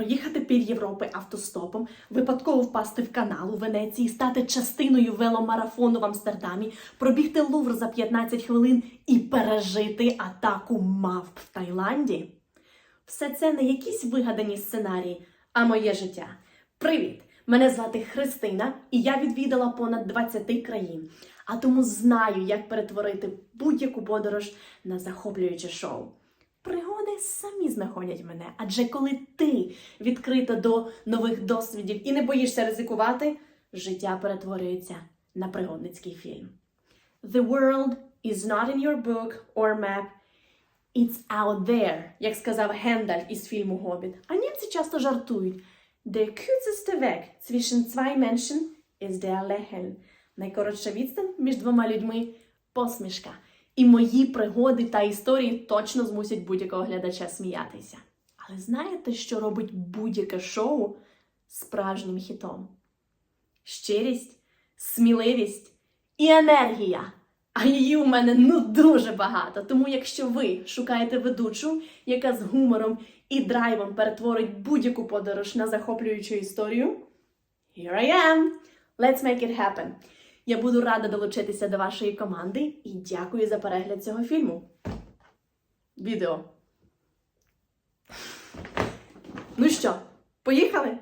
проїхати пів Європи автостопом, випадково впасти в канал у Венеції, стати частиною веломарафону в Амстердамі, пробігти Лувр за 15 хвилин і пережити атаку мавп в Таїланді. Все це не якісь вигадані сценарії, а моє життя. Привіт! Мене звати Христина, і я відвідала понад 20 країн, а тому знаю, як перетворити будь-яку подорож на захоплююче шоу. Самі знаходять мене, адже коли ти відкрита до нових досвідів і не боїшся ризикувати, життя перетворюється на пригодницький фільм. The world is not in your book or map, it's out there, як сказав Гендальф із фільму Гобіт. А німці часто жартують. Der kürzeste Weg zwischen zwei Menschen ist der Lächeln. Найкоротша відстань між двома людьми посмішка. І мої пригоди та історії точно змусять будь-якого глядача сміятися. Але знаєте, що робить будь-яке шоу справжнім хітом? Щирість, сміливість і енергія. А її у мене ну дуже багато. Тому, якщо ви шукаєте ведучу, яка з гумором і драйвом перетворить будь-яку подорож на захоплюючу історію, here I am! Let's make it happen! Я буду рада долучитися до вашої команди і дякую за перегляд цього фільму. Відео. Ну що, поїхали?